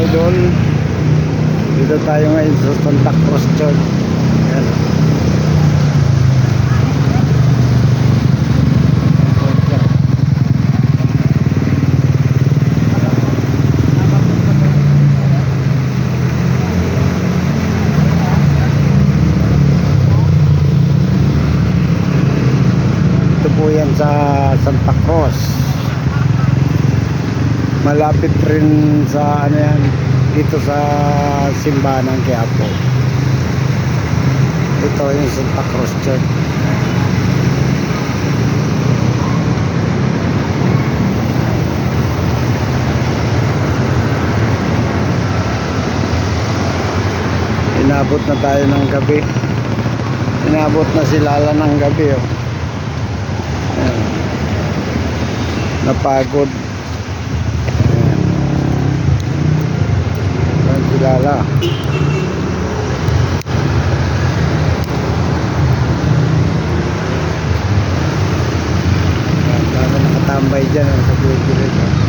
idol. Dito tayo ngayon sa Santa Cruz Church. Ayan. Ito po sa Santa Cruz. Malapit rin sa ano yan, dito sa simbahan ng Quiapo. Ito yung Santa Cruz Church. Inabot na tayo ng gabi. Inabot na si Lala ng gabi. Oh. Ayan. Napagod. Ayan. Ayan si Lala. Ayan, nakatambay dyan oh, sa gilid. oh.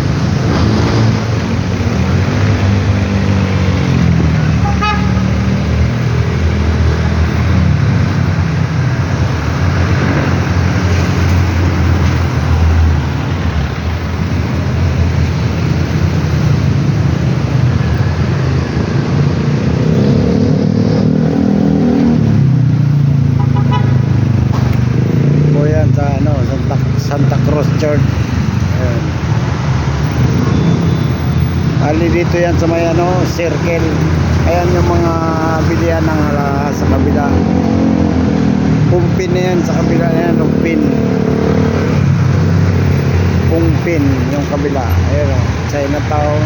po yan sa ano, Santa, Church. Ayan. Ali dito yan sa may ano, circle. Ayan yung mga bilihan ng ala sa kabila. Pumpin na yan sa kabila na yan, lumpin. Pumpin yung kabila. Ayan o, Chinatown.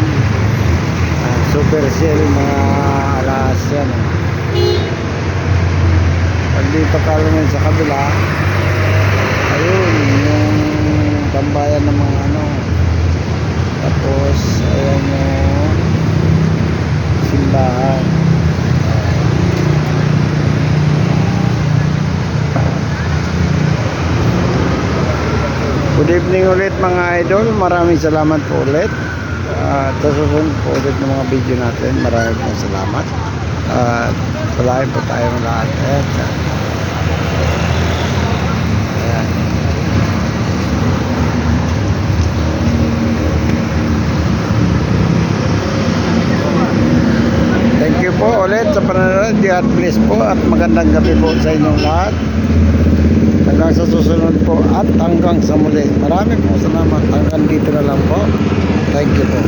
Ah, Super Cell, mga alas yan. oh. Pag dito ka sa kabila, tambayan ng mga ano. Tapos ayan yung simbahan. Good evening ulit mga idol. Maraming salamat po ulit. At sa susunod po ulit ng mga video natin maraming salamat. At palahin po tayong lahat. At ayan Thank you po ulit sa panonood. God bless po at magandang gabi po sa inyong lahat. Hanggang sa susunod po at hanggang sa muli. Marami po salamat. Hanggang dito na lang po. Thank you po.